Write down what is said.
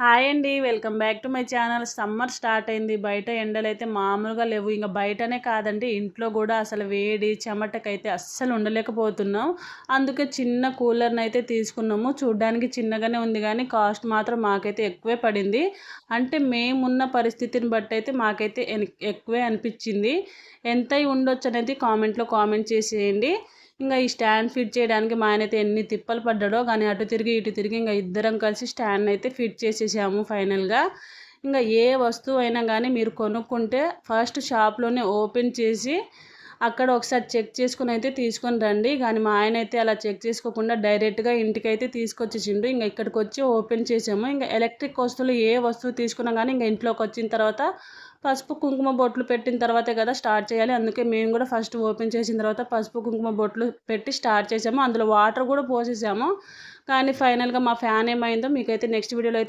Hi అండి welcome back to my channel. Summer start అయింది బయట ఎండలు అయితే మామూలుగా లేవు. ఇంకా బయటనే కాదండి ఇంట్లో కూడా అసలు వేడి చెమటకైతే అస్సలు ఉండలేకపోతున్నాం. అందుకే చిన్న కూలర్ని అయితే తీసుకున్నాము. చూడ్డానికి చిన్నగానే ఉంది కానీ కాస్ట్ మాత్రం మాకైతే ఎక్కువే పడింది. అంటే మేమున్న పరిస్థితిని బట్టి అయితే మాకైతే ఎక్కువే అనిపించింది. ఎంత ఉండొచ్చు అనేది కామెంట్లో కామెంట్ చేసేయండి. ఇంకా ఈ స్టాండ్ ఫిట్ చేయడానికి మా ఆయన అయితే ఎన్ని తిప్పలు పడ్డాడో కానీ అటు తిరిగి ఇటు తిరిగి ఇంకా ఇద్దరం కలిసి స్టాండ్ అయితే ఫిట్ చేసేసాము ఫైనల్గా. ఇంకా ఏ వస్తువు అయినా కానీ మీరు కొనుక్కుంటే ఫస్ట్ షాప్లోనే ఓపెన్ చేసి అక్కడ ఒకసారి చెక్ చేసుకుని అయితే తీసుకొని రండి. కానీ మా ఆయన అయితే అలా చెక్ చేసుకోకుండా డైరెక్ట్గా ఇంటికి అయితే తీసుకొచ్చేసిండు. ఇంకా ఇక్కడికి వచ్చి ఓపెన్ చేసాము. ఇంకా ఎలక్ట్రిక్ వస్తువులు ఏ వస్తువు తీసుకున్నా కానీ ఇంకా ఇంట్లోకి వచ్చిన తర్వాత పసుపు కుంకుమ బొట్లు పెట్టిన తర్వాతే కదా స్టార్ట్ చేయాలి. అందుకే మేము కూడా ఫస్ట్ ఓపెన్ చేసిన తర్వాత పసుపు కుంకుమ బొట్లు పెట్టి స్టార్ట్ చేసాము. అందులో వాటర్ కూడా పోసేసాము. కానీ ఫైనల్గా మా ఫ్యాన్ ఏమైందో మీకైతే నెక్స్ట్ వీడియోలో అయితే